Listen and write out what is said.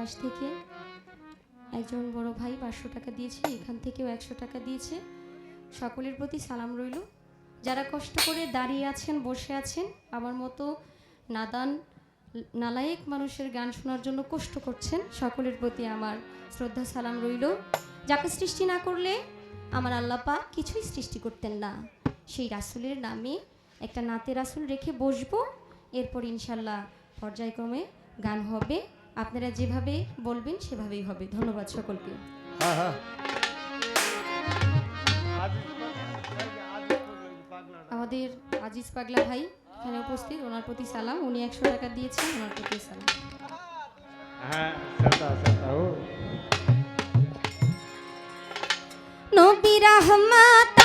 পাশ থেকে একজন বড় ভাই পাঁচশো টাকা দিয়েছে, এখান থেকেও একশো টাকা দিয়েছে। সকলের প্রতি সালাম রইল। যারা কষ্ট করে দাঁড়িয়ে আছেন, বসে আছেন, আমার মতো নাদান, নালায়েক মানুষের গান শোনার জন্য কষ্ট করছেন, সকলের প্রতি আমার শ্রদ্ধা, সালাম রইল। যাকে সৃষ্টি না করলে আমার আল্লাপা কিছুই সৃষ্টি করতেন না। সেই রাসুলের নামে একটা নাতে রাসুল রেখে বসবো, এরপর ইনশাল্লাহ পর্যায়ক্রমে গান হবে। আপনারা যেভাবে বলবেন সেভাবেই হবে। ধন্যবাদ সকলকে। হ্যাঁ হ্যাঁ। আমাদের আজিজ পাগলা ভাই এখানে উপস্থিত ওনার প্রতি সালাম। উনি একশো টাকা দিয়েছেন ওনার প্রতি সালাম। হ্যাঁ সেটা সেটা নবী রহমাত